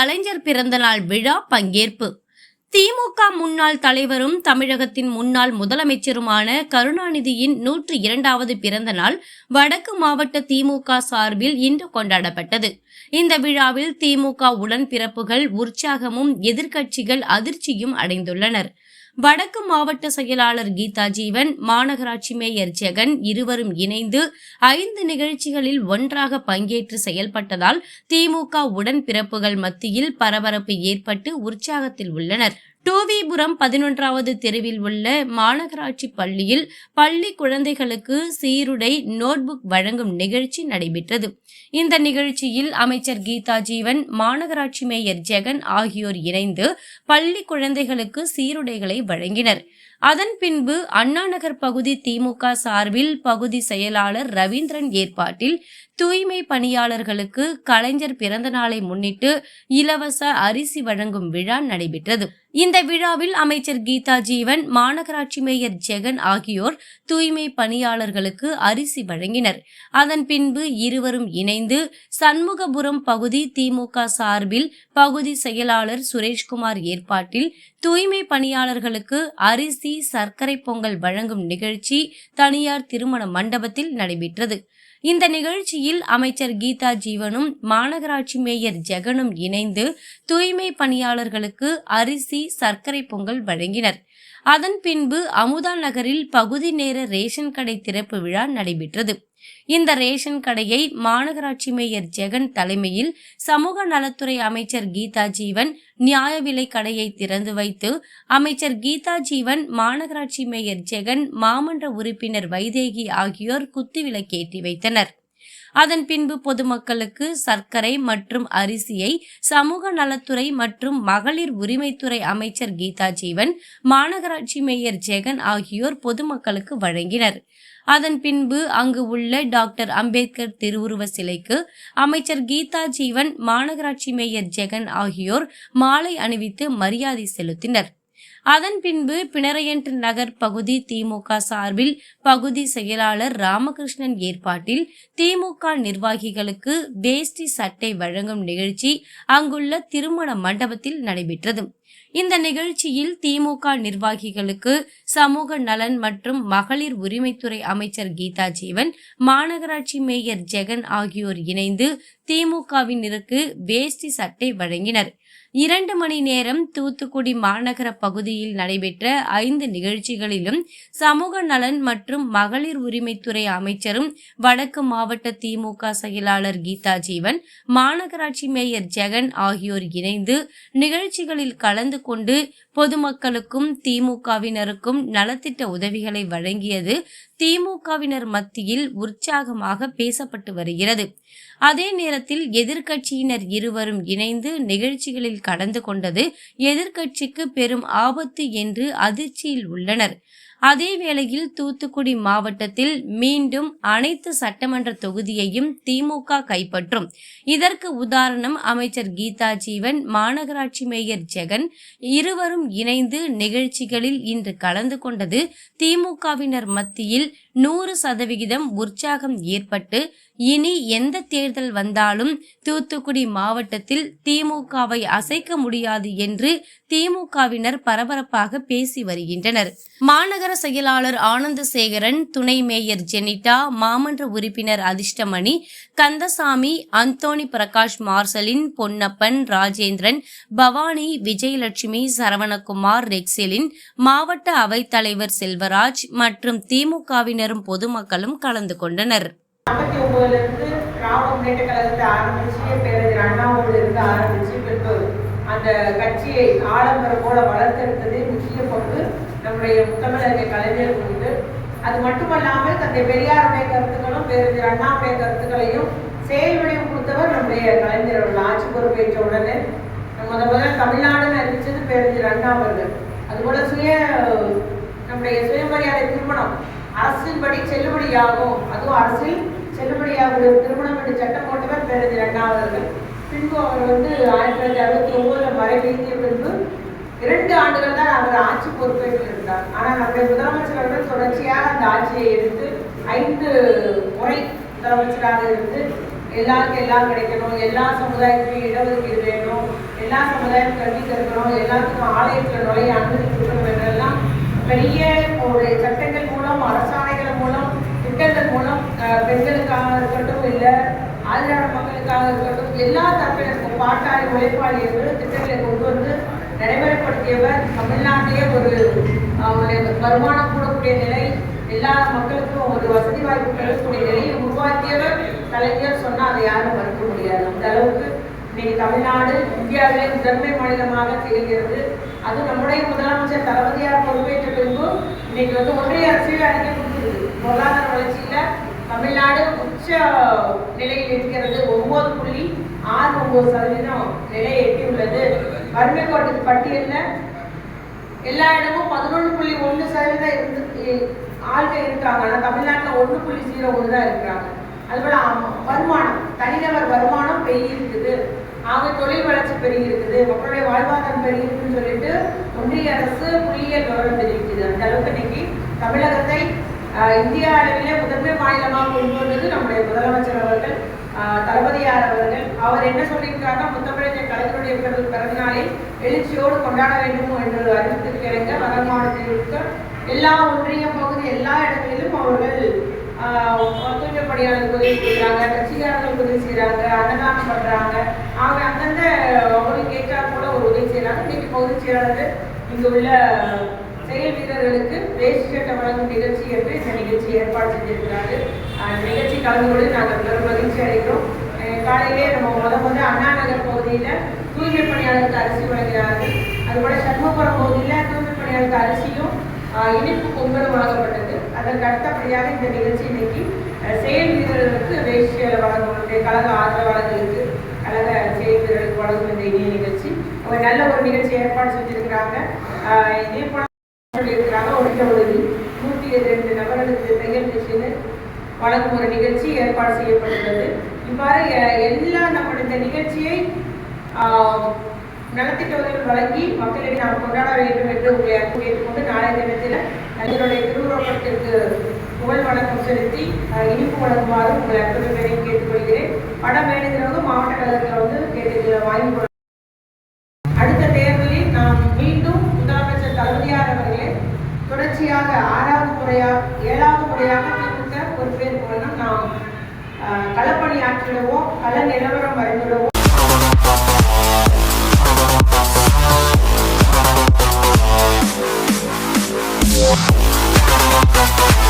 கலைஞர் பிறந்தநாள் விழா பங்கேற்பு. திமுக முன்னாள் தலைவரும் தமிழகத்தின் முன்னாள் முதலமைச்சருமான கருணாநிதியின் நூற்று இரண்டாவது பிறந்த நாள் வடக்கு மாவட்ட திமுக சார்பில் இன்று கொண்டாடப்பட்டது. இந்த விழாவில் திமுக உடன் பிறப்புகள் உற்சாகமும் எதிர்க்கட்சிகள் அதிர்ச்சியும் அடைந்துள்ளனர். வடக்கு மாவட்ட செயலாளர் கீதா ஜீவன் மாநகராட்சி மேயர் ஜெகன் இருவரும் இணைந்து ஐந்து நிகழ்ச்சிகளில் ஒன்றாக பங்கேற்று செயல்பட்டதால் திமுக உடன் பிறப்புகள் மத்தியில் பரபரப்பு ஏற்பட்டு உற்சாகத்தில் உள்ளனர். டோவிபுரம் பதினொன்றாவது தெருவில் உள்ள மாநகராட்சி பள்ளியில் பள்ளி குழந்தைகளுக்கு சீருடை நோட்புக் வழங்கும் நிகழ்ச்சி நடைபெற்றது. இந்த நிகழ்ச்சியில் அமைச்சர் கீதா ஜீவன் மாநகராட்சி மேயர் ஜெகன் ஆகியோர் இணைந்து பள்ளி குழந்தைகளுக்கு சீருடைகளை வழங்கினர். அதன் பின்பு அண்ணாநகர் பகுதி திமுக சார்பில் பகுதி செயலாளர் ரவீந்திரன் ஏற்பாட்டில் தூய்மை பணியாளர்களுக்கு கலைஞர் பிறந்த நாளை முன்னிட்டு இலவச அரிசி வழங்கும் விழா நடைபெற்றது. இந்த விழாவில் அமைச்சர் கீதா ஜீவன் மாநகராட்சி மேயர் ஜெகன் ஆகியோர் தூய்மை பணியாளர்களுக்கு அரிசி வழங்கினர். அதன் பின்பு இருவரும் இணைந்து சண்முகபுரம் பகுதி திமுக சார்பில் பகுதி செயலாளர் சுரேஷ்குமார் ஏற்பாட்டில் தூய்மை பணியாளர்களுக்கு அரிசி சர்க்கரை பொங்கல் வழங்கும் நிகழ்ச்சி தனியார் திருமண மண்டபத்தில் நடைபெற்றது. இந்த நிகழ்ச்சியில் அமைச்சர் கீதா ஜீவனும் மாநகராட்சி மேயர் ஜெகனும் இணைந்து தூய்மை பணியாளர்களுக்கு அரிசி சர்க்கரை பொங்கல் வழங்கினர். அதன் பின்பு அமுதா நகரில் பகுதி நேர ரேஷன் கடை திறப்பு விழா நடைபெற்றது. இந்த ரேஷன் கடையை மாநகராட்சி மேயர் ஜெகன் தலைமையில் சமூக நலத்துறை அமைச்சர் கீதா ஜீவன் நியாய விலை கடையை திறந்து வைத்து அமைச்சர் கீதா ஜீவன் மாநகராட்சி மேயர் ஜெகன் மாமன்ற உறுப்பினர் வைதேகி ஆகியோர் குத்துவிளக்கேற்றி வைத்தனர். அதன் பின்பு பொதுமக்களுக்கு சர்க்கரை மற்றும் அரிசியை சமூக நலத்துறை மற்றும் மகளிர் உரிமைத்துறை அமைச்சர் கீதா ஜீவன் மாநகராட்சி மேயர் ஜெகன் ஆகியோர் பொதுமக்களுக்கு வழங்கினர். அதன் பின்பு அங்கு உள்ள டாக்டர் அம்பேத்கர் திருவுருவ சிலைக்கு அமைச்சர் கீதா ஜீவன் மாநகராட்சி மேயர் ஜெகன் ஆகியோர் மாலை அணிவித்து மரியாதை செலுத்தினர். அதன் பின்பு பிணரையன்ட் நகர் பகுதி திமுக சார்பில் பகுதி செயலாளர் ராமகிருஷ்ணன் ஏற்பாட்டில் திமுக நிர்வாகிகளுக்கு வேஷ்டி சட்டை வழங்கும் நிகழ்ச்சி அங்குள்ள திருமண மண்டபத்தில் நடைபெற்றது. இந்த நிகழ்ச்சியில் திமுக நிர்வாகிகளுக்கு சமூக நலன் மற்றும் மகளிர் உரிமைத்துறை அமைச்சர் கீதா ஜீவன் மாநகராட்சி மேயர் ஜெகன் ஆகியோர் இணைந்து திமுகவினருக்கு வேஷ்டி சட்டை வழங்கினர். இரண்டு மணி நேரம் தூத்துக்குடி மாநகர பகுதியில் நடைபெற்ற ஐந்து நிகழ்ச்சிகளிலும் சமூக நலன் மற்றும் மகளிர் உரிமைத்துறை அமைச்சரும் வடக்கு மாவட்ட திமுக செயலாளர் கீதா ஜீவன் மாநகராட்சி மேயர் ஜெகன் ஆகியோர் இணைந்து நிகழ்ச்சிகளில் கலந்து கொண்டு பொதுமக்களுக்கும் திமுகவினருக்கும் நலத்திட்ட உதவிகளை வழங்கியது திமுகவினர் மத்தியில் உற்சாகமாக பேசப்பட்டு வருகிறது. அதே நேரத்தில் எதிர்க்கட்சியினர் இருவரும் இணைந்து நிகழ்ச்சிகளில் கலந்து கொண்டது எதிர்க்கட்சிக்கு பெரும் ஆபத்து என்று அதிர்ச்சியில் உள்ளனர். அதே வேளையில் தூத்துக்குடி மாவட்டத்தில் மீண்டும் அனைத்து சட்டமன்ற தொகுதியையும் திமுக கைப்பற்றும். இதற்கு உதாரணம் அமைச்சர் கீதா ஜீவன் மாநகராட்சி மேயர் ஜெகன். இருவரும் இணைந்து நிகழ்ச்சிகளில் இன்று கலந்து கொண்டது திமுகவினர் மத்தியில் நூறு சதவிகிதம் உற்சாகம் ஏற்பட்டு இனி எந்த தேர்தல் வந்தாலும் தூத்துக்குடி மாவட்டத்தில் திமுகவை அசைக்க முடியாது என்று திமுகவினர் பரபரப்பாக பேசி வருகின்றனர். மாநகர செயலாளர் ஆனந்தசேகரன் துணை மேயர் ஜெனிட்டா மாமன்ற உறுப்பினர் அதிர்ஷ்டமணி கந்தசாமி அந்தோணி பிரகாஷ் மார்சலின் பொன்னப்பன் ராஜேந்திரன் பவானி விஜயலட்சுமி சரவணகுமார் ரெக்ஸிலின் மாவட்ட அவைத்தலைவர் செல்வராஜ் மற்றும் திமுகவினரும் பொதுமக்களும் கலந்து கொண்டனர். ஐம்பத்தி ஒன்பதுல இருந்து திராவிட முன்னேற்ற கழகத்தை ஆரம்பிச்சு பேரறிஞர் அண்ணாவோடு இருந்து ஆரம்பிச்சு பின்பு அந்த கட்சியை ஆடம்பரம் போல வளர்த்தெடுத்ததே முக்கிய பங்கு நம்முடைய முத்தமிழக கலைஞர் உண்டு. அது மட்டுமல்லாமல் தந்தை பெரியாருடைய கருத்துக்களும் பேரறிஞர் அண்ணாவுடைய கருத்துக்களையும் செயல் கொடுத்தவர் நம்முடைய கலைஞர் அவர்கள். ஆட்சி பொறுப்பேற்ற உடனே முத முதல்ல தமிழ்நாடுன்னு அறிவிச்சது பேரறிஞர் அண்ணா அவர்கள் அதுபோல சுய நம்முடைய சுயமரியாதை திருமணம் அரசின்படி செல்லுபடியாகும். அதுவும் அரசில் செல்லுபடி ஒரு திருமணம் என்று சட்டம் போட்டவர் பேரறிஞர் அண்ணா அவர்கள் பின்பு அவர் வந்து ஆயிரத்தி தொள்ளாயிரத்தி அறுபத்தி ஒன்பதுல மறைவீட்டிய பின்பு இரண்டு ஆண்டுகள் தான் அவர் ஆட்சி பொறுப்பேற்றில் இருந்தார். ஆனால் நம்முடைய முதலமைச்சர் அவர்கள் தொடர்ச்சியாக அந்த ஆட்சியை எடுத்து ஐந்து முறை முதலமைச்சராக இருந்து எல்லாருக்கும் எல்லாம் கிடைக்கணும் எல்லா சமுதாயத்திலும் இடஒதுக்கீடு வேணும் எல்லா சமுதாயம் கல்வி கற்கணும் எல்லாத்துக்கும் ஆலயத்தில் நுழைய அனுமதி கொடுக்கணும் என்றெல்லாம் பெரிய ஒரு சட்டங்கள் ஆதிராட மக்களுக்காக இருக்கட்டும் எல்லா தரப்பினருக்கும் பாட்டாளி உழைப்பாளி என்று திட்டங்களை கொண்டு வந்து நடைமுறைப்படுத்தியவர் தமிழ்நாட்டிலே ஒரு வருமானம் கூடக்கூடிய நிலை எல்லா மக்களுக்கும் ஒரு வசதி வாய்ப்பு பெறக்கூடிய நிலையை உருவாக்கியவர் கலைஞர் சொன்னால் அதை யாரும் மறுக்க முடியாது. அந்த அளவுக்கு இன்னைக்கு தமிழ்நாடு இந்தியாவிலே முதன்மை மாநிலமாக திகழ்கிறது. அது நம்முடைய முதலமைச்சர் தளபதியார் பொறுப்பேற்ற பின்பு இன்னைக்கு வந்து ஒன்றிய அரசியல் அறிக்கை கொடுத்துருக்கு பொருளாதார வளர்ச்சியில் தமிழ்நாடு உச்ச நிலையில் இருக்கிறது. ஒன்பது புள்ளி ஆறு ஒன்பது சதவீதம் நிலை எட்டியுள்ளது. வறுமை கோட்டுக்கு பட்டியலில் எல்லா இடமும் பதினொன்று புள்ளி ஒன்று சதவீதம் இருந்து ஆள்கள் இருக்காங்க ஆனால் தமிழ்நாட்டில் ஒன்று புள்ளி ஜீரோ ஒன்று தான் இருக்கிறாங்க. அதுபோல் வருமானம். தனிநபர் வருமானம் பெருகி இருக்குது ஆக தொழில் வளர்ச்சி பெருகி இருக்குது மக்களுடைய வாழ்வாதாரம் பெருகி இருக்குன்னு சொல்லிட்டு ஒன்றிய அரசு புள்ளியியல் விவரம் தெரிவிக்குது. அந்த அளவுக்கு இன்னைக்கு தமிழகத்தை இந்திய அளவிலே முதன்மை மாநிலமாக கொண்டு வந்தது நம்முடைய முதலமைச்சர் அவர்கள் தளபதியார் அவர்கள். அவர் என்ன சொல்லியிருக்காங்க முத்தமிழக கலைஞருடைய பிறந்த பிறந்த எழுச்சியோடு கொண்டாட வேண்டும் என்று அறிவித்திருக்கிறங்க வட மாவட்டத்தில் இருக்க எல்லா ஒன்றிய பகுதி எல்லா இடங்களிலும் அவர்கள் ஆஹ், உதவி செய்கிறாங்க கட்சிக்காரர்கள் உதவி செய்கிறாங்க அன்னதானம் பண்ணுறாங்க அவங்க அந்தந்த அவங்களுக்கு கேட்காத கூட ஒரு உதவி செய்கிறாங்க இன்னைக்கு பகுதி செயலாளர் இங்கே உள்ள செயல் வீரர்களுக்கு வேஷ்டி சட்டை வழங்கும் நிகழ்ச்சி என்று இந்த நிகழ்ச்சி ஏற்பாடு செஞ்சிருக்கிறார்கள் அந்த நிகழ்ச்சி கலந்து கொண்டு நாங்கள் பெரும் மகிழ்ச்சி அடைகிறோம். காலையிலே நம்ம முத முத அண்ணா நகர் பகுதியில் தூய்மை பணியாளருக்கு அரிசி வழங்கினார்கள். அதுபோல சண்முகபுரம் பகுதியில் தூய்மை பணியாளருக்கு அரிசியும் ஆஹ், இனிப்பு பொங்கலும் வழங்கப்பட்டது. அதற்கு அடுத்தபடியாக இந்த நிகழ்ச்சி இன்னைக்கு செயல் வீரர்களுக்கு வேஷ்டியில் வழங்கும் கழக ஆதரவாளர்களுக்கு கழக செயல் வீரர்களுக்கு வழங்கும் இந்த இனிய நிகழ்ச்சி. அவங்க நல்ல ஒரு நிகழ்ச்சி ஏற்பாடு செஞ்சிருக்கிறாங்க. ஆஹ், இதே போல உதவி நூற்றி நபர்களுக்கு தையல் மிஷின் வழங்கும் ஒரு நிகழ்ச்சி ஏற்பாடு செய்யப்பட்டுள்ளது. இவ்வாறு எல்லா நம்முடைய இந்த நிகழ்ச்சியை ஆஹ், நலத்திட்டங்கள் வழங்கி மக்களிடையே நாம் கொண்டாட வேண்டும் என்று உங்களை அன்பு கேட்டுக்கொண்டு நாளைய தினத்தில் கலைஞருடைய திருவுருவப்படத்திற்கு புகழ் வணக்கம் செலுத்தி இனிப்பு வழங்குமாறு உங்களை அத்தனை பேரையும் கேட்டுக்கொள்கிறேன். படம் வேணுங்கிறவங்க மாவட்ட கழகத்தில் வந்து கேட்டு வாங்கி கொள்ள அடுத்த தேர்தலில் நாம் மீண்டும் முதலமைச்சர் தளபதியார் அவர்களே தொடர்ச்சியாக ஆறாவது முறையாக ஏழாவது முறையாக திமுக பொறுப்பேற்கும் வண்ணம் நாம் களப்பணி ஆற்றிடுவோம் கள நிலவரம் வரைந்திடுவோம் Yeah.